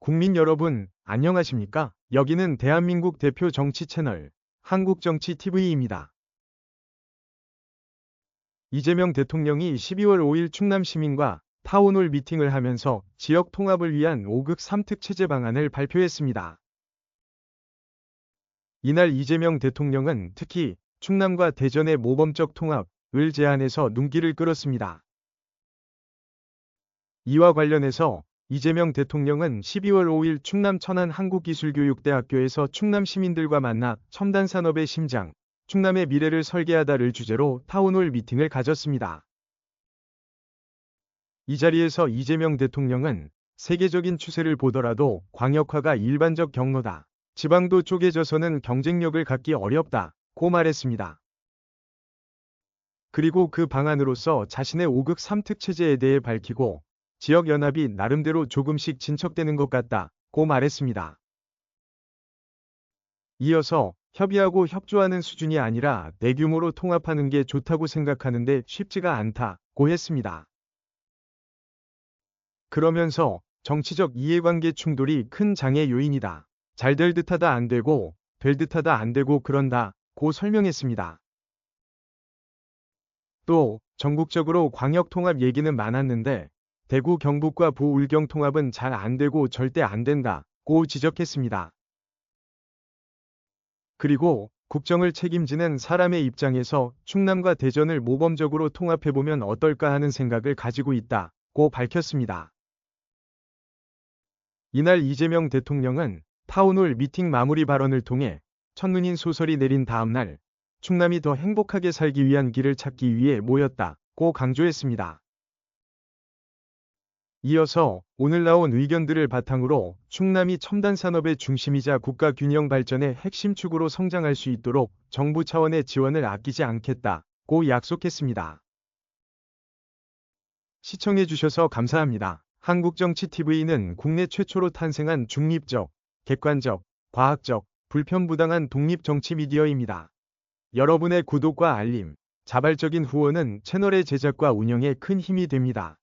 국민 여러분, 안녕하십니까? 여기는 대한민국 대표 정치 채널 한국정치TV입니다. 이재명 대통령이 12월 5일 충남 시민과 타운홀 미팅을 하면서 지역 통합을 위한 5극 3특 체제 방안을 발표했습니다. 이날 이재명 대통령은 특히 충남과 대전의 모범적 통합을 제안해서 눈길을 끌었습니다. 이와 관련해서 이재명 대통령은 12월 5일 충남 천안 한국기술교육대학교에서 충남 시민들과 만나 첨단 산업의 심장, 충남의 미래를 설계하다를 주제로 타운홀 미팅을 가졌습니다. 이 자리에서 이재명 대통령은 세계적인 추세를 보더라도 광역화가 일반적 경로다. 지방도 쪼개져서는 경쟁력을 갖기 어렵다 고 말했습니다. 그리고 그 방안으로서 자신의 5극 3특 체제에 대해 밝히고 지역연합이 나름대로 조금씩 진척되는 것 같다 고 말했습니다. 이어서 협의하고 협조하는 수준이 아니라 대규모로 통합하는 게 좋다고 생각하는데 쉽지가 않다 고 했습니다. 그러면서 정치적 이해관계 충돌이 큰 장애 요인이다. 잘 될 듯하다 안 되고 될 듯하다 안 되고 그런다 고 설명했습니다. 또 전국적으로 광역 통합 얘기는 많았는데 대구 경북과 부울경 통합은 잘 안 되고 절대 안 된다고 지적했습니다. 그리고 국정을 책임지는 사람의 입장에서 충남과 대전을 모범적으로 통합해보면 어떨까 하는 생각을 가지고 있다고 밝혔습니다. 이날 이재명 대통령은 타운홀 미팅 마무리 발언을 통해 첫눈인 소설이 내린 다음날 충남이 더 행복하게 살기 위한 길을 찾기 위해 모였다고 강조했습니다. 이어서 오늘 나온 의견들을 바탕으로 충남이 첨단 산업의 중심이자 국가 균형 발전의 핵심 축으로 성장할 수 있도록 정부 차원의 지원을 아끼지 않겠다고 약속했습니다. 시청해 주셔서 감사합니다. 한국정치TV는 국내 최초로 탄생한 중립적, 객관적, 과학적, 불편부당한 독립정치 미디어입니다. 여러분의 구독과 알림, 자발적인 후원은 채널의 제작과 운영에 큰 힘이 됩니다.